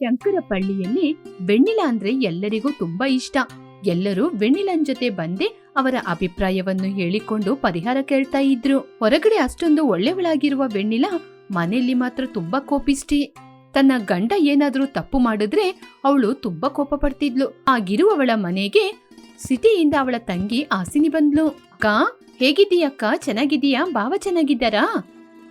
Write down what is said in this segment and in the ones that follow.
ಶಂಕರಪಳ್ಳಿಯಲ್ಲಿ ವೆಣ್ಣಿಲ ಅಂದ್ರೆ ಎಲ್ಲರಿಗೂ ತುಂಬಾ ಇಷ್ಟ. ಎಲ್ಲರೂ ವೆಣ್ಣಿಲನ್ ಜೊತೆ ಬಂದೆ ಅವರ ಅಭಿಪ್ರಾಯವನ್ನು ಹೇಳಿಕೊಂಡು ಪರಿಹಾರ ಕೇಳ್ತಾ ಇದ್ರು. ಹೊರಗಡೆ ಅಷ್ಟೊಂದು ಒಳ್ಳೆಯವಳಾಗಿರುವ ವೆಣ್ಣಿಲ ಮನೆಯಲ್ಲಿ ಮಾತ್ರ ತುಂಬಾ ಕೋಪಿಸ್ಟಿ ತನ್ನ ಗಂಡ ಏನಾದ್ರೂ ತಪ್ಪು ಮಾಡಿದ್ರೆ ಅವಳು ತುಂಬಾ ಕೋಪ ಪಡ್ತಿದ್ಲು ಆಗಿರುವವಳ ಮನೆಗೆ ಸಿಟಿಯಿಂದ ಅವಳ ತಂಗಿ ಆಸಿನಿ ಬಂದ್ಲು. ಅಕ್ಕ, ಹೇಗಿದ್ದೀಯಕ್ಕ? ಚೆನ್ನಾಗಿದೀಯಾ ಬಾವ ಚೆನ್ನಾಗಿದ್ದಾರಾ?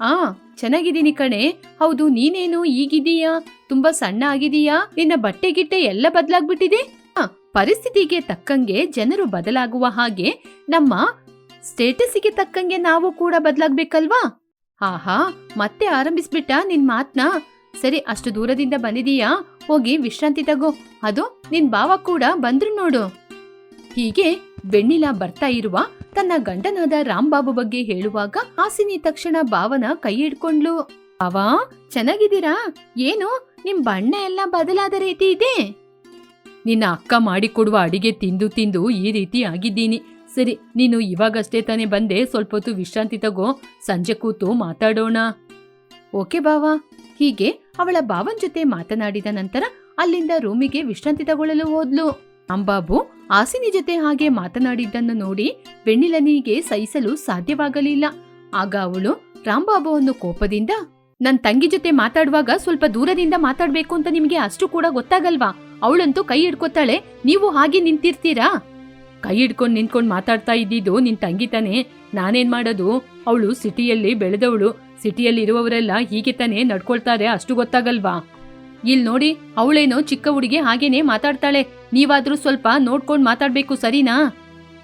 ಆ ಚೆನ್ನಾಗಿದ್ದೀನಿ ಕಣೆ. ಹೌದು, ನೀನೇನು ಈಗಿದೀಯಾ ತುಂಬಾ ಸಣ್ಣ ಆಗಿದೀಯಾ ನಿನ್ನ ಬಟ್ಟೆ ಗಿಟ್ಟೆ ಎಲ್ಲ ಬದಲಾಗ್ಬಿಟ್ಟಿದೆ? ಪರಿಸ್ಥಿತಿಗೆ ತಕ್ಕಂಗೆ ಜನರು ಬದಲಾಗುವ ಹಾಗೆ ನಮ್ಮ ಸ್ಟೇಟಸ್ಸಿಗೆ ತಕ್ಕಂಗೆ ನಾವು ಕೂಡ ಬದಲಾಗ್ಬೇಕಲ್ವಾ? ಆಹಾ, ಮತ್ತೆ ಆರಂಭಿಸ್ಬಿಟ್ಟ ನಿನ್ ಮಾತ್ನ? ಸರಿ, ಅಷ್ಟು ದೂರದಿಂದ ಬಂದಿದೀಯಾ? ಹೋಗಿ ವಿಶ್ರಾಂತಿ ತಗೋ. ಅದು ನಿನ್ ಬಾವ ಕೂಡ ಬಂದ್ರು ನೋಡು. ಹೀಗೆ, ಬೆಣ್ಣಿಲ ಬರ್ತಾ ಇರುವ ತನ್ನ ಗಂಡನಾದ ರಾಂಬಾಬು ಬಗ್ಗೆ ಹೇಳುವಾಗ ಹಾಸಿನಿ ತಕ್ಷಣ ಭಾವನ ಕೈ ಹಿಡ್ಕೊಂಡ್ಲು ಅವಾ ಚೆನ್ನಾಗಿದ್ದೀರಾ? ಏನು, ನಿಮ್ ಬಣ್ಣ ಎಲ್ಲ ಬದಲಾದ ರೀತಿ ಇದೆ? ನಿನ್ನ ಅಕ್ಕ ಮಾಡಿಕೊಡುವ ಅಡಿಗೆ ತಿಂದು ತಿಂದು ಈ ರೀತಿ ಆಗಿದ್ದೀನಿ. ಸರಿ, ನೀನು ಇವಾಗಷ್ಟೇ ತಾನೇ ಬಂದೆ ಸ್ವಲ್ಪ ಹೊತ್ತು ವಿಶ್ರಾಂತಿ ತಗೋ, ಸಂಜೆ ಕೂತು ಮಾತಾಡೋಣ. ಓಕೆ ಬಾವಾ ಹೀಗೆ ಅವಳ ಬಾವನ್ ಜೊತೆ ಮಾತನಾಡಿದ ನಂತರ ಅಲ್ಲಿಂದ ರೂಮಿಗೆ ವಿಶ್ರಾಂತಿ ತಗೊಳ್ಳಲು ಹೋದ್ಲು. ಅಂಬಾಬು ಆಸಿನಿ ಜೊತೆ ಹಾಗೆ ಮಾತನಾಡಿದ್ದನ್ನು ನೋಡಿ ಬೆಣ್ಣಿಲನಿಗೆ ಸಹಿಸಲು ಸಾಧ್ಯವಾಗಲಿಲ್ಲ. ಆಗ ಅವಳು, ರಾಂಬಾಬುವನ್ನು ಕೋಪದಿಂದ, ನನ್ ತಂಗಿ ಜೊತೆ ಮಾತಾಡುವಾಗ ಸ್ವಲ್ಪ ದೂರದಿಂದ ಮಾತಾಡ್ಬೇಕು ಅಂತ ನಿಮ್ಗೆ ಅಷ್ಟು ಕೂಡ ಗೊತ್ತಾಗಲ್ವಾ? ಅವಳಂತೂ ಕೈ ಹಿಡ್ಕೊತಾಳೆ, ನೀವು ಹಾಗೆ ನಿಂತಿರ್ತೀರಾ? ಕೈ ಹಿಡ್ಕೊಂಡು ನಿಂತ್ಕೊಂಡು ಮಾತಾಡ್ತಾ ಇದ್ದಿದ್ದು ನಿನ್ ತಂಗಿ ತಾನೆ. ನಾನೇನ್ ಮಾಡೋದು? ಅವಳು ಸಿಟಿಯಲ್ಲಿ ಬೆಳೆದವಳು. ಸಿಟಿಯಲ್ಲಿ ಇರುವವರೆಲ್ಲ ಹೀಗೆ ತಾನೇ ನಡ್ಕೊಳ್ತಾರೆ, ಅಷ್ಟು ಗೊತ್ತಾಗಲ್ವಾ? ಇಲ್ ನೋಡಿ ಅವಳೇನೋ ಚಿಕ್ಕ ಹುಡುಗಿ ಹಾಗೇನೆ ಮಾತಾಡ್ತಾಳೆ. ನೀವಾದ್ರೂ ಸ್ವಲ್ಪ ನೋಡ್ಕೊಂಡ್ ಮಾತಾಡ್ಬೇಕು ಸರಿನಾ?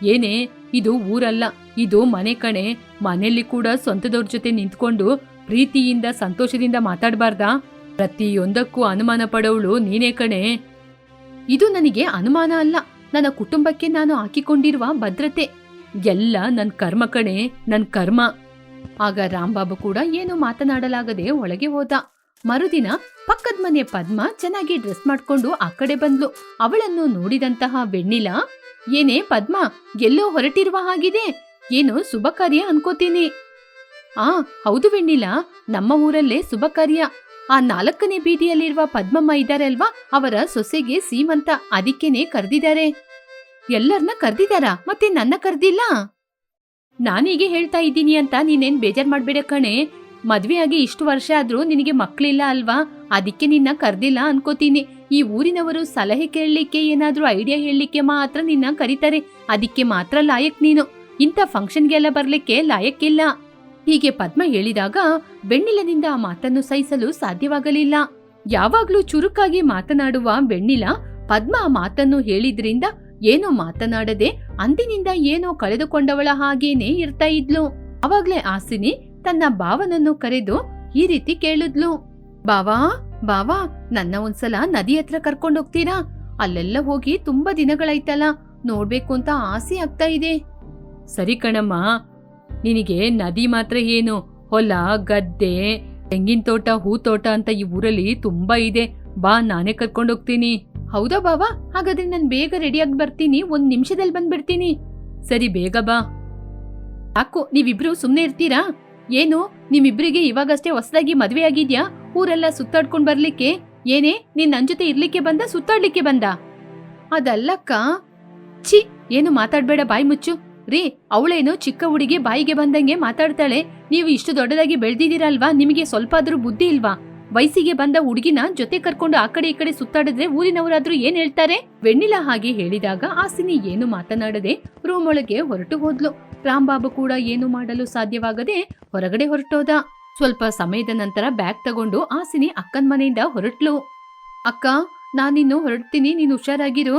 ಏನೇ, ಇದು ಊರಲ್ಲ. ಇದು ಮನೆ ಕಣೆ. ಮನೆಯಲ್ಲಿ ಕೂಡ ಸ್ವಂತದವ್ರ ಜೊತೆ ನಿಂತ್ಕೊಂಡು ಪ್ರೀತಿಯಿಂದ, ಸಂತೋಷದಿಂದ ಮಾತಾಡಬಾರ್ದಾ? ಪ್ರತಿಯೊಂದಕ್ಕೂ ಅನುಮಾನ ಪಡೋಳು ನೀನೇ ಕಣೆ. ಇದು ನನಗೆ ಅನುಮಾನ ಅಲ್ಲ. ನನ್ನ ಕುಟುಂಬಕ್ಕೆ ನಾನು ಹಾಕಿಕೊಂಡಿರುವ ಭದ್ರತೆ. ಎಲ್ಲ ನನ್ ಕರ್ಮ ಕಣೆ. ನನ್ ಕರ್ಮ. ಆಗ ರಾಂಬಾಬು ಕೂಡ ಏನು ಮಾತನಾಡಲಾಗದೆ ಒಳಗೆ ಹೋದ. ಮರುದಿನ ಪಕ್ಕದ ಮನೆ ಪದ್ಮ ಚೆನ್ನಾಗಿ ಡ್ರೆಸ್ ಮಾಡ್ಕೊಂಡು ಆ ಕಡೆ ಬಂದ್ಲು. ಅವಳನ್ನು ನೋಡಿದಂತಹ ಬೆಣ್ಣಿಲ ಏನೇ ಪದ್ಮ, ಎಲ್ಲೋ ಹೊರಟಿರುವ ಹಾಗಿದೆ. ಏನು ಶುಭ ಕಾರ್ಯ ಅನ್ಕೋತೀನಿ. ಆ, ಹೌದು ಬೆಣ್ಣಿಲ ನಮ್ಮ ಊರಲ್ಲೇ ಶುಭ ಕಾರ್ಯ. ಆ ನಾಲ್ಕನೇ ಬೀದಿಯಲ್ಲಿರುವ ಪದ್ಮಮ್ಮ ಇದಾರಲ್ವಾ? ಅವರ ಸೊಸೆಗೆ ಸೀಮಂತ, ಅದಕ್ಕೇನೆ ಕರೆದಿದ್ದಾರೆ. ಎಲ್ಲರನ್ನ ಕರ್ದಿದಾರ ಮತ್ತೆ ನನ್ನ ಕರ್ದಿಲ್ಲ? ನಾನೀಗೆ ಹೇಳ್ತಾ ಇದ್ದೀನಿ ಅಂತ ನೀನೇನ್ ಬೇಜಾರ್ ಮಾಡ್ಬೇಡ ಕಣೆ. ಮದ್ವೆಯಾಗಿ ಇಷ್ಟು ವರ್ಷ ಆದ್ರೂ ನಿನಗೆ ಮಕ್ಕಳಿಲ್ಲ ಅಲ್ವಾ? ಅದಕ್ಕೆ ನಿನ್ನ ಕರ್ದಿಲ್ಲ ಅನ್ಕೋತೀನಿ. ಈ ಊರಿನವರು ಸಲಹೆ ಕೇಳಲಿಕ್ಕೆ ಏನಾದ್ರೂ ಐಡಿಯಾ ಹೇಳಲಿಕ್ಕೆ ಮಾತ್ರ ನಿನ್ನ ಕರೀತಾರೆ. ಅದಕ್ಕೆ ಮಾತ್ರ ಲಾಯಕ್ ನೀನು. ಇಂಥ ಫಂಕ್ಷನ್ಗೆಲ್ಲ ಬರ್ಲಿಕ್ಕೆ ಲಾಯಕ್ಕಿಲ್ಲ. ಹೀಗೆ ಪದ್ಮ ಹೇಳಿದಾಗ ಬೆಣ್ಣಿಲನಿಂದ ಆ ಮಾತನ್ನು ಸಹಿಸಲು ಸಾಧ್ಯವಾಗಲಿಲ್ಲ. ಯಾವಾಗ್ಲೂ ಚುರುಕಾಗಿ ಮಾತನಾಡುವ ಬೆಣ್ಣಿಲ ಪದ್ಮ ಆ ಮಾತನ್ನು ಹೇಳಿದ್ರಿಂದ ಏನೋ ಮಾತನಾಡದೆ ಅಂದಿನಿಂದ ಏನೋ ಕಳೆದುಕೊಂಡವಳ ಹಾಗೇನೆ ಇರ್ತಾ ಇದ್ಲು. ಅವಾಗ್ಲೇ ಆಸಿನಿ ತನ್ನ ಬಾವನನ್ನು ಕರೆದು ಈ ರೀತಿ ಕೇಳಿದ್ಲು. ಬಾವಾ ಬಾವಾ, ನನ್ನ ಒಂದ್ಸಲ ನದಿ ಹತ್ರ ಕರ್ಕೊಂಡೋಗ್ತೀರಾ ಅಲ್ಲೆಲ್ಲ ಹೋಗಿ ತುಂಬಾ ದಿನಗಳಾಯ್ತಲ್ಲ, ನೋಡ್ಬೇಕು ಅಂತ ಆಸೆ ಆಗ್ತಾ ಇದೆ. ಸರಿ ಕಣಮ್ಮ, ನಿನಗೆ ನದಿ ಮಾತ್ರ ಏನು? ಹೊಲ, ಗದ್ದೆ, ತೆಂಗಿನ ತೋಟ, ಹೂ ತೋಟ ಅಂತ ಈ ಊರಲ್ಲಿ ತುಂಬಾ ಇದೆ. ಬಾ, ನಾನೇ ಕರ್ಕೊಂಡೋಗ್ತೀನಿ ಹೌದಾ ಬಾವಾ? ಹಾಗಾದ್ರೆ ನಾನು ಬೇಗ ರೆಡಿಯಾಗಿ ಬರ್ತೀನಿ, ಒಂದ್ ನಿಮಿಷದಲ್ಲಿ ಬಂದ್ಬಿಡ್ತೀನಿ. ಸರಿ, ಬೇಗ ಬಾ. ಸಾಕು ನೀವಿಬ್ರು ಸುಮ್ನೆ ಇರ್ತೀರಾ? ಏನು ನಿಮ್ಮಿಬ್ಬರಿಗೆ ಇವಾಗಷ್ಟೇ ಹೊಸದಾಗಿ ಮದ್ವೆ ಆಗಿದ್ಯಾ ಊರೆಲ್ಲ ಸುತ್ತಾಡ್ಕೊಂಡ್ ಬರ್ಲಿಕ್ಕೆ? ಏನೇ, ನೀನ್ ನನ್ ಜೊತೆ ಇರ್ಲಿಕ್ಕೆ ಬಂದ, ಸುತ್ತಾಡ್ಲಿಕ್ಕೆ ಬಂದ? ಅದಲ್ಲಕ್ಕ. ಛಿ, ಏನು ಮಾತಾಡ್ಬೇಡ ಬಾಯಿ ಮುಚ್ಚು. ರೀ, ಅವಳೇನು ಚಿಕ್ಕ ಹುಡುಗಿ ಬಾಯಿಗೆ ಬಂದಂಗೆ ಮಾತಾಡ್ತಾಳೆ. ನೀವು ಇಷ್ಟು ದೊಡ್ಡದಾಗಿ ಬೆಳೆದಿದ್ದೀರಲ್ವಾ? ನಿಮಗೆ ಸ್ವಲ್ಪ ಆದ್ರೂ ಬುದ್ಧಿ ಇಲ್ವಾ? ವಯಸ್ಸಿಗೆ ಬಂದ ಹುಡುಗಿನ ಜೊತೆ ಕರ್ಕೊಂಡು ಆ ಕಡೆ ಈ ಕಡೆ ಸುತ್ತಾಡಿದ್ರೆ ಊರಿನವರಾದ್ರೂ ಏನ್ ಹೇಳ್ತಾರೆ? ವೆಣ್ಣಿಲ ಹಾಗೆ ಹೇಳಿದಾಗ ಆಸಿನಿ ಏನು ಮಾತನಾಡದೆ ರೂಮ್ ಒಳಗೆ ಹೊರಟು ಹೋದ್ಲು. ರಾಂಬಾಬು ಕೂಡ ಏನು ಮಾಡಲು ಸಾಧ್ಯವಾಗದೆ ಹೊರಗಡೆ ಹೊರಟೋದ. ಸ್ವಲ್ಪ ಸಮಯದ ನಂತರ ಬ್ಯಾಗ್ ತಗೊಂಡು ಆಸಿನಿ ಅಕ್ಕನ ಮನೆಯಿಂದ ಹೊರಟ್ಲು. ಅಕ್ಕ, ನಾನಿನ್ನು ಹೊರಡ್ತೀನಿ, ನೀನು ಹುಷಾರಾಗಿರು.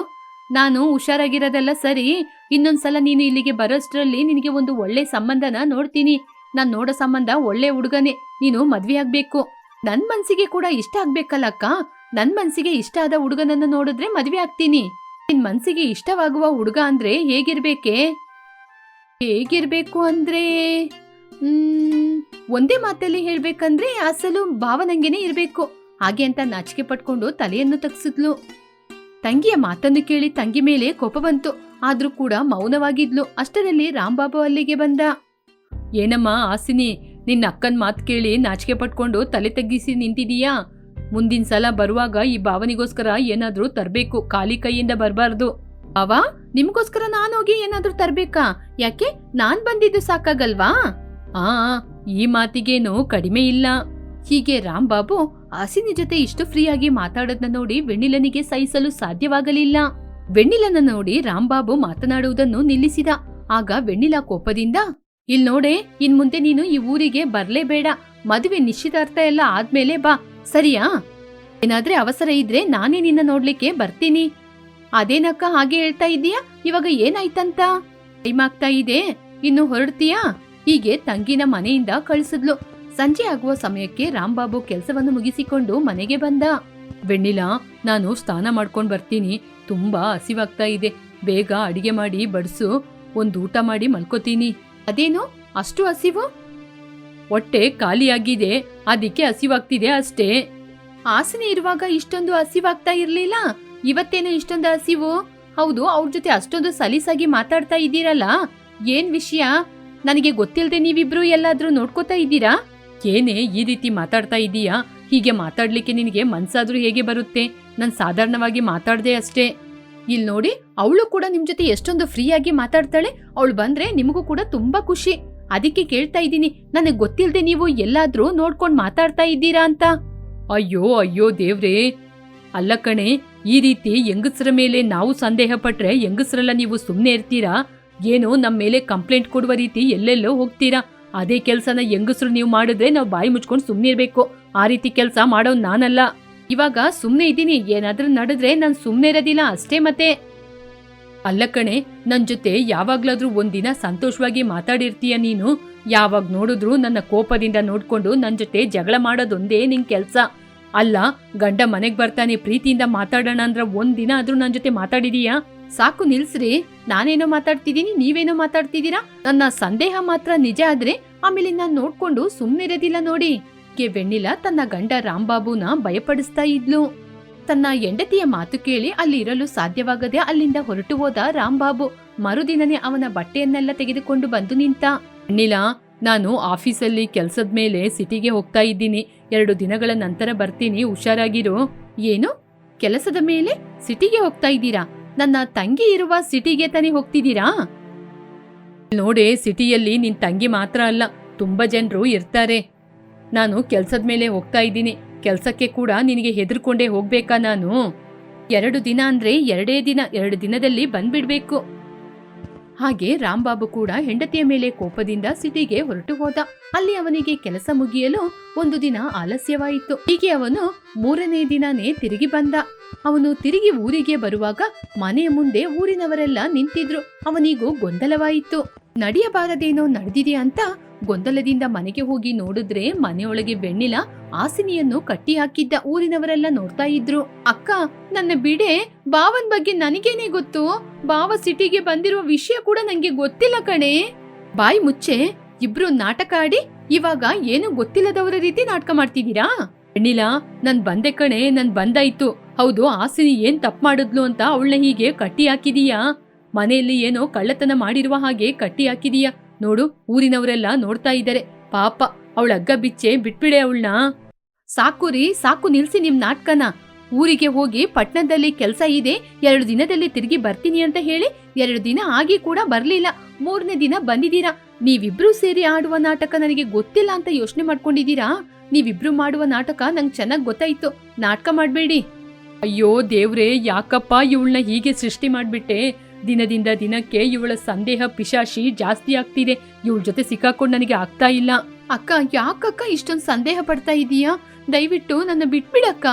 ನಾನು ಹುಷಾರಾಗಿರೋದೆಲ್ಲ ಸರಿ. ಇನ್ನೊಂದ್ಸಲ ನೀನು ಇಲ್ಲಿಗೆ ಬರೋಷ್ಟರಲ್ಲಿ ನಿನಗೆ ಒಂದು ಒಳ್ಳೆ ಸಂಬಂಧನ ನೋಡ್ತೀನಿ. ನಾನ್ ನೋಡೋ ಸಂಬಂಧ ಒಳ್ಳೆ ಹುಡುಗನೇ. ನೀನು ಮದ್ವೆ ಆಗ್ಬೇಕು. ನನ್ ಮನ್ಸಿಗೆ ಕೂಡ ಇಷ್ಟ ಆಗ್ಬೇಕಲ್ಲ ಅಕ್ಕ. ನನ್ ಮನ್ಸಿಗೆ ಇಷ್ಟ ಆದ ಹುಡುಗನನ್ನ ನೋಡಿದ್ರೆ ಮದ್ವೆ ಆಗ್ತೀನಿ. ನಿನ್ ಮನ್ಸಿಗೆ ಇಷ್ಟವಾಗುವ ಹುಡುಗ ಅಂದ್ರೆ ಹೇಗಿರ್ಬೇಕೆ? ಹೇಗಿರ್ಬೇಕು ಅಂದ್ರೆ? ಒಂದೇ ಮಾತಲ್ಲಿ ಹೇಳ್ಬೇಕಂದ್ರೆ ಅಸಲು ಭಾವನಂಗೆನೆ ಇರ್ಬೇಕು. ಹಾಗೆ ಅಂತ ನಾಚಿಕೆ ಪಟ್ಕೊಂಡು ತಲೆಯನ್ನು ತಗ್ಸಿದ್ಲು. ತಂಗಿಯ ಮಾತನ್ನು ಕೇಳಿ ತಂಗಿ ಮೇಲೆ ಕೋಪ ಬಂತು. ಆದ್ರೂ ಕೂಡ ಮೌನವಾಗಿದ್ಲು. ಅಷ್ಟರಲ್ಲಿ ರಾಂಬಾಬು ಅಲ್ಲಿಗೆ ಬಂದ. ಏನಮ್ಮ ಆಸಿನಿ ನಿನ್ನ ಅಕ್ಕನ ಮಾತು ಕೇಳಿ ನಾಚಿಕೆ ಪಟ್ಕೊಂಡು ತಲೆ ತಗ್ಗಿಸಿ ನಿಂತಿದೀಯಾ? ಮುಂದಿನ ಸಲ ಬರುವಾಗ ಈ ಭಾವನಿಗೋಸ್ಕರ ಏನಾದ್ರೂ ತರಬೇಕು. ಖಾಲಿ ಕೈಯಿಂದ ಬರಬಾರ್ದು. ಅವ? ನಿಮ್ಗೋಸ್ಕರ ನಾನೋಗಿ ಏನಾದ್ರೂ ತರ್ಬೇಕಾ? ಯಾಕೆ? ನಾನ್ ಬಂದಿದ್ದು ಸಾಕಾಗಲ್ವಾ? ಆ, ಈ ಮಾತಿಗೇನು ಕಡಿಮೆ ಇಲ್ಲ. ಹೀಗೆ ರಾಂಬಾಬು ಹಸಿನಿ ಜೊತೆ ಇಷ್ಟು ಫ್ರೀಯಾಗಿ ಮಾತಾಡೋದನ್ನ ನೋಡಿ ವೆಣ್ಣಿಲನಿಗೆ ಸಹಿಸಲು ಸಾಧ್ಯವಾಗಲಿಲ್ಲ. ವೆಣ್ಣಿಲನ ನೋಡಿ ರಾಂಬಾಬು ಮಾತನಾಡುವುದನ್ನು ನಿಲ್ಲಿಸಿದ. ಆಗ ವೆಣ್ಣಿಲ ಕೋಪದಿಂದ, ಇಲ್ ನೋಡೆ, ಇನ್ ಮುಂದೆ ನೀನು ಈ ಊರಿಗೆ ಬರ್ಲೇಬೇಡ. ಮದುವೆ ನಿಶ್ಚಿತಾರ್ಥ ಎಲ್ಲ ಆದ್ಮೇಲೆ ಬಾ. ಸರಿಯಾ? ಏನಾದ್ರೆ ಅವಸರ ಇದ್ರೆ ನಾನೇ ನಿನ್ನ ನೋಡ್ಲಿಕ್ಕೆ ಬರ್ತೀನಿ. ಅದೇನಕ್ಕ ಹಾಗೆ ಹೇಳ್ತಾ ಇದೀಯಾ ಇವಾಗ ಏನಾಯ್ತಂತ? ಟೈಮ್ ಆಗ್ತಾ ಇದೆ. ಇನ್ನು ಹೊರಡ್ತೀಯಾ? ಹೀಗೆ ತಂಗಿನ ಮನೆಯಿಂದ ಕಳಿಸಿದ್ಲು. ಸಂಜೆ ಆಗುವ ಸಮಯಕ್ಕೆ ರಾಮ್ಬಾಬು ಕೆಲಸವನ್ನು ಮುಗಿಸಿಕೊಂಡು ಮನೆಗೆ ಬಂದ. ಬೆಣ್ಣಿಲ ನಾನು ಸ್ನಾನ ಮಾಡ್ಕೊಂಡ್ ಬರ್ತೀನಿ. ತುಂಬಾ ಹಸಿವಾಗ್ತಾ ಇದೆ. ಬೇಗ ಅಡಿಗೆ ಮಾಡಿ, ಬಡಿಸು. ಒಂದು ಊಟ ಮಾಡಿ ಮಲ್ಕೋತೀನಿ. ಅದೇನು? ಅಷ್ಟು ಹಸಿವು? ಹೊಟ್ಟೆ ಖಾಲಿಯಾಗಿದೆ. ಅದಕ್ಕೆ ಹಸಿವಾಗ್ತಿದೆ ಅಷ್ಟೇ. ಆಸನೆ ಇರುವಾಗ ಇಷ್ಟೊಂದು ಹಸಿವಾಗ್ತಾ ಇರ್ಲಿಲ್ಲ? ಇವತ್ತೇನು ಇಷ್ಟೊಂದು ಹಸಿವು? ಹೌದು, ಅವ್ರ ಜೊತೆ ಅಷ್ಟೊಂದು ಸಲೀಸಾಗಿ ಮಾತಾಡ್ತಾ ಇದ್ದೀರಲ್ಲ. ಏನ್ ವಿಷಯ? ನನಗೆ ಗೊತ್ತಿಲ್ಲದೆ ನೀವಿಬ್ರು ಎಲ್ಲಾದ್ರೂ ನೋಡ್ಕೋತಾ ಇದ್ದೀರಾ? ಏನೇ ಈ ರೀತಿ ಮಾತಾಡ್ತಾ ಇದೀಯಾ? ಹೀಗೆ ಮಾತಾಡ್ಲಿಕ್ಕೆ ನಿನಗೆ ಮನ್ಸಾದ್ರೂ ಹೇಗೆ ಬರುತ್ತೆ? ನಾನ್ ಸಾಧಾರಣವಾಗಿ ಮಾತಾಡ್ದೆ ಅಷ್ಟೇ. ಇಲ್ಲಿ ನೋಡಿ, ಅವಳು ಕೂಡ ನಿಮ್ ಜೊತೆ ಎಷ್ಟೊಂದು ಫ್ರೀಯಾಗಿ ಮಾತಾಡ್ತಾಳೆ. ಅವಳು ಬಂದ್ರೆ ನಿಮಗೂ ಕೂಡ ತುಂಬಾ ಖುಷಿ. ಅದಕ್ಕೆ ಕೇಳ್ತಾ ಇದ್ದೀನಿ, ನನಗೆ ಗೊತ್ತಿಲ್ಲದೆ ನೀವು ಎಲ್ಲಾದ್ರೂ ನೋಡ್ಕೊಂಡ್ ಮಾತಾಡ್ತಾ ಇದ್ದೀರಾ ಅಂತ? ಅಯ್ಯೋ ಅಯ್ಯೋ ದೇವ್ರೇ. ಅಲ್ಲ ಕಣೆ ಈ ರೀತಿ ಹೆಂಗಸರ ಮೇಲೆ ನಾವು ಸಂದೇಹ ಪಟ್ರೆ ಹೆಂಗಸರೆಲ್ಲ ನೀವು ಸುಮ್ಮನೆ ಇರ್ತೀರಾ? ಏನೋ ನಮ್ಮ ಮೇಲೆ ಕಂಪ್ಲೇಂಟ್ ಕೊಡುವ ರೀತಿ ಎಲ್ಲೆಲ್ಲೋ ಹೋಗ್ತೀರಾ? ಅದೇ ಕೆಲಸನ ಹೆಂಗಸರು ನೀವು ಮಾಡಿದ್ರೆ ನಾವು ಬಾಯಿ ಮುಚ್ಕೊಂಡು ಸುಮ್ಮನೆ ಇರಬೇಕು. ಆ ರೀತಿ ಕೆಲಸ ಮಾಡೋ ನಾನಲ್ಲ. ಇವಾಗ ಸುಮ್ಮನೆ ಇದ್ದೀನಿ. ಏನಾದ್ರೂ ನಡೆದ್ರೆ ನಾನು ಸುಮ್ಮನೆ ಇರೋದಿಲ್ಲ ಅಷ್ಟೇ ಮತ್ತೆ. ಅಲ್ಲ ಕಣೆ, ನನ್ ಜೊತೆ ಯಾವಾಗ್ಲಾದ್ರೂ ಒಂದಿನ ಸಂತೋಷವಾಗಿ ಮಾತಾಡಿರ್ತೀಯ ನೀನು? ಯಾವಾಗ ನೋಡಿದ್ರು ನನ್ನ ಕೋಪದಿಂದ ನೋಡ್ಕೊಂಡು ನನ್ ಜೊತೆ ಜಗಳ ಮಾಡೋದೊಂದೇ ನಿನ್ ಕೆಲ್ಸ. ಅಲ್ಲ, ಗಂಡ ಮನೆಗ್ ಬರ್ತಾನೆ ಪ್ರೀತಿಯಿಂದ ಮಾತಾಡೋಣ ಅಂದ್ರ ದಿನ ಆದ್ರೂ ನನ್ ಜೊತೆ ಮಾತಾಡಿದೀಯಾ? ಸಾಕು ನಿಲ್ಸ್ರಿ. ನಾನೇನೋ ಮಾತಾಡ್ತಿದ್ದೀನಿ ನೀವೇನೋ ಮಾತಾಡ್ತಿದ್ದೀರಾ ನನ್ನ ಸಂದೇಹ ಮಾತ್ರ ನಿಜ ಆದ್ರೆ ಆಮೇಲೆ ನಾನ್ ನೋಡ್ಕೊಂಡು ಸುಮ್ನಿರೋದಿಲ್ಲ ನೋಡಿ. ಕೆ ವೆಣ್ಣಿಲ ತನ್ನ ಗಂಡ ರಾಂಬಾಬುನ ಭಯಪಡಿಸ್ತಾ ಇದ್ಲು. ತನ್ನ ಹೆಂಡತಿಯ ಮಾತು ಕೇಳಿ ಅಲ್ಲಿ ಇರಲು ಸಾಧ್ಯವಾಗದೆ ಅಲ್ಲಿಂದ ಹೊರಟು ಹೋದ ರಾಮ್ಬಾಬು ಮರುದಿನನೇ ಅವನ ಬಟ್ಟೆಯನ್ನೆಲ್ಲ ತೆಗೆದುಕೊಂಡು ಬಂದು ನಿಂತ. ವೆಣ್ಣಿಲ ನಾನು ಆಫೀಸಲ್ಲಿ ಕೆಲಸದ ಮೇಲೆ ಸಿಟಿಗೆ ಹೋಗ್ತಾ ಇದ್ದೀನಿ. ಎರಡು ದಿನಗಳ ನಂತರ ಬರ್ತೀನಿ. ಹುಷಾರಾಗಿರು. ಏನು? ಕೆಲಸದ ಮೇಲೆ ಸಿಟಿಗೆ ಹೋಗ್ತಾ ಇದ್ದೀರಾ? ನನ್ನ ತಂಗಿ ಇರುವ ಸಿಟಿಗೆ ತಾನೇ ಹೋಗ್ತಿದ್ದೀರಾ? ನೋಡಿ, ಸಿಟಿಯಲ್ಲಿ ನಿನ್ ತಂಗಿ ಮಾತ್ರ ಅಲ್ಲ, ತುಂಬಾ ಜನರು ಇರ್ತಾರೆ. ನಾನು ಕೆಲಸದ ಮೇಲೆ ಹೋಗ್ತಾ ಇದ್ದೀನಿ. ಕೆಲಸಕ್ಕೆ ಕೂಡ ನಿನಗೆ ಹೆದರ್ಕೊಂಡೇ ಹೋಗ್ಬೇಕಾ ನಾನು? ಎರಡು ದಿನ ಅಂದ್ರೆ ಎರಡೇ ದಿನ, ಎರಡು ದಿನದಲ್ಲಿ ಬಂದ್ಬಿಡ್ಬೇಕು. ಹಾಗೆ ರಾಂಬಾಬು ಕೂಡ ಹೆಂಡತಿಯ ಮೇಲೆ ಕೋಪದಿಂದ ಸಿಟಿಗೆ ಹೊರಟು ಹೋದ. ಅಲ್ಲಿ ಅವನಿಗೆ ಕೆಲಸ ಮುಗಿಯಲು ಒಂದು ದಿನ ಆಲಸ್ಯವಾಯಿತು. ಹೀಗೆ ಅವನು ಮೂರನೇ ದಿನನೇ ತಿರುಗಿ ಬಂದ. ಅವನು ತಿರುಗಿ ಊರಿಗೆ ಬರುವಾಗ ಮನೆಯ ಮುಂದೆ ಊರಿನವರೆಲ್ಲ ನಿಂತಿದ್ರು. ಅವನಿಗೂ ಗೊಂದಲವಾಯಿತು. ನಡೆಯಬಾರದೇನೋ ನಡೆದಿದೆ ಅಂತ ಗೊಂದಲದಿಂದ ಮನೆಗೆ ಹೋಗಿ ನೋಡಿದ್ರೆ ಮನೆಯೊಳಗೆ ಬೆಣ್ಣಿಲ ಆಸಿನಿಯನ್ನು ಕಟ್ಟಿ ಹಾಕಿದ್ದ ಊರಿನವರೆಲ್ಲ ನೋಡ್ತಾ ಇದ್ರು. ಅಕ್ಕ, ನನ್ನ ಬಿಡೆ ಬಾವನ್ ಬಗ್ಗೆ ನನಗೇನೆ ಗೊತ್ತು? ಬಾವ ಸಿಟಿಗೆ ಬಂದಿರುವ ವಿಷಯ ಕೂಡ ನಂಗೆ ಗೊತ್ತಿಲ್ಲ ಕಣೆ. ಬಾಯಿ ಮುಚ್ಚೆ, ಇಬ್ರು ನಾಟಕ ಆಡಿ, ಇವಾಗ ಏನು ಗೊತ್ತಿಲ್ಲದವರ ರೀತಿ ನಾಟಕ ಮಾಡ್ತಿದ್ದೀರಾ? ಬೆಣ್ಣಿಲ ನನ್ ಬಂದೆ ಕಣೆ, ನನ್ ಬಂದಾಯ್ತು. ಹೌದು ಆಸಿನಿ ಏನ್ ತಪ್ಪು ಮಾಡಿದ್ಲು ಅಂತ ಅವಳನ್ನ ಹೀಗೆ ಕಟ್ಟಿ ಹಾಕಿದೀಯಾ? ಮನೆಯಲ್ಲಿ ಏನೋ ಕಳ್ಳತನ ಮಾಡಿರುವ ಹಾಗೆ ಕಟ್ಟಿ ಹಾಕಿದೀಯಾ? ನೋಡು, ಊರಿನವರೆಲ್ಲ ನೋಡ್ತಾ ಇದ್ದಾರೆ. ಪಾಪ, ಅವಳ ಹಗ್ಗ ಬಿಚ್ಚೆ ಬಿಟ್ಬಿಡೆ ಅವಳನ್ನ. ಸಾಕು ರೀ, ಸಾಕು ನಿಲ್ಸಿ ನಿಮ್ ನಾಟ್ಕನ. ಊರಿಗೆ ಹೋಗಿ ಪಟ್ಟಣದಲ್ಲಿ ಕೆಲಸ ಇದೆ, ಎರಡು ದಿನದಲ್ಲಿ ತಿರುಗಿ ಬರ್ತೀನಿ ಅಂತ ಹೇಳಿ, ಎರಡು ದಿನ ಆಗಿ ಕೂಡ ಬರ್ಲಿಲ್ಲ. ಮೂರನೇ ದಿನ ಬಂದಿದ್ದೀರಾ? ನೀವಿಬ್ರು ಸೇರಿ ಆಡುವ ನಾಟಕ ನನಗೆ ಗೊತ್ತಿಲ್ಲ ಅಂತ ಯೋಚನೆ ಮಾಡ್ಕೊಂಡಿದ್ದೀರಾ? ನೀವಿಬ್ರು ಮಾಡುವ ನಾಟಕ ನಂಗ್ ಚೆನ್ನಾಗ್ ಗೊತ್ತಾಯ್ತು. ನಾಟಕ ಮಾಡ್ಬೇಡಿ. ಅಯ್ಯೋ ದೇವ್ರೆ, ಯಾಕಪ್ಪ ಇವಳನ್ನ ಹೀಗೆ ಸೃಷ್ಟಿ ಮಾಡ್ಬಿಟ್ಟೆ? ದಿನದಿಂದ ದಿನಕ್ಕೆ ಇವಳ ಸಂದೇಹ ಪಿಶಾಶಿ ಜಾಸ್ತಿ ಆಗ್ತಿದೆ. ಇವಳ ಜೊತೆ ಸಿಕ್ಕಾಕೊಂಡು ನನಗೆ ಆಗ್ತಾ ಇಲ್ಲ. ಅಕ್ಕ ಯಾಕಕ್ಕ ಇಷ್ಟೊಂದು ಸಂದೇಹ ಪಡ್ತಾ ಇದೀಯಾ? ದಯವಿಟ್ಟು ನನ್ನ ಬಿಟ್ಬಿಡಕ್ಕ.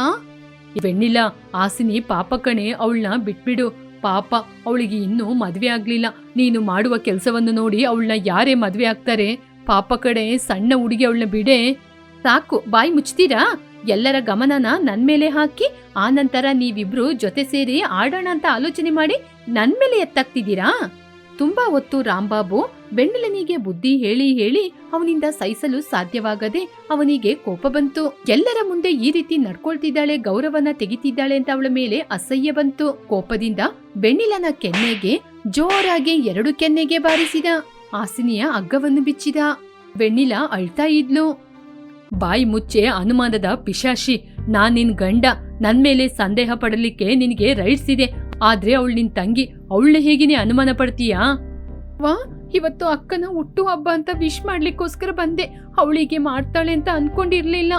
ಬೆಣ್ಣಿಲ್ಲ ಆಸಿನಿ ಪಾಪ ಕಣೆ ಅವಳನ್ನ ಬಿಟ್ಬಿಡು. ಪಾಪ ಅವಳಿಗೆ ಇನ್ನೂ ಮದ್ವೆ ಆಗ್ಲಿಲ್ಲ. ನೀನು ಮಾಡುವ ಕೆಲಸವನ್ನು ನೋಡಿ ಅವಳನ್ನ ಯಾರೇ ಮದ್ವೆ ಆಗ್ತಾರೆ? ಪಾಪ ಕಡೆ ಸಣ್ಣ ಹುಡುಗಿ ಅವಳನ್ನ ಬಿಡೆ. ಸಾಕು ಬಾಯಿ ಮುಚ್ತೀರಾ? ಎಲ್ಲರ ಗಮನನ ನನ್ನ ಮೇಲೆ ಹಾಕಿ ಆನಂತರ ನೀವಿಬ್ರು ಜೊತೆ ಸೇರಿ ಆಡೋಣ ಅಂತ ಆಲೋಚನೆ ಮಾಡಿ ನನ್ ಮೇಲೆ ಎತ್ತಾಗ್ತಿದ್ದೀರಾ ತುಂಬಾ ಹೊತ್ತು ರಾಂಬಾಬು ಬೆಂಡಲನಿಗೆ ಬುದ್ಧಿ ಹೇಳಿ ಹೇಳಿ ಅವನಿಂದ ಸಹಿಸಲು ಸಾಧ್ಯವಾಗದೆ ಅವನಿಗೆ ಕೋಪ ಬಂತು. ಎಲ್ಲರ ಮುಂದೆ ಈ ರೀತಿ ನಡ್ಕೊಳ್ತಿದ್ದಾಳೆ, ಗೌರವನ ತೆಗಿತಿದ್ದಾಳೆ ಅಂತ ಅವಳ ಮೇಲೆ ಅಸಹ್ಯ ಬಂತು. ಕೋಪದಿಂದ ಬೆಣ್ಣಿಲನ ಕೆನ್ನೆಗೆ, ಜೋರಾಗಿ ಎರಡು ಕೆನ್ನೆಗೆ ಬಾರಿಸಿದ. ಆಸಿನಿಯ ಅಗ್ಗವನ್ನು ಬಿಚ್ಚಿದ. ಬೆಣ್ಣಿಲ ಅಳ್ತಾ ಇದ್ಲು. ಬಾಯಿ ಮುಚ್ಚೆ ಅನುಮಾನದ ಪಿಶಾಶಿ, ನಾನ್ ನಿನ್ ಗಂಡ, ನನ್ ಮೇಲೆ ಸಂದೇಹ ಪಡಲಿಕ್ಕೆ ನಿನಗೆ ರೈಟ್ಸ್ ಇದೆ. ಆದ್ರೆ ಅವಳು ನಿನ್ ತಂಗಿ ಅವಳನ್ನ ಹೇಗಿನೇ ಅನುಮಾನ ಪಡ್ತೀಯಾ? ವಾ ಇವತ್ತು ಅಕ್ಕನ ಹುಟ್ಟು ಹಬ್ಬ ಅಂತ ವಿಶ್ ಮಾಡ್ಲಿಕ್ಕೋಸ್ಕರ ಬಂದೆ. ಅವಳಿಗೆ ಮಾಡ್ತಾಳೆ ಅಂತ ಅನ್ಕೊಂಡಿರ್ಲಿಲ್ಲ.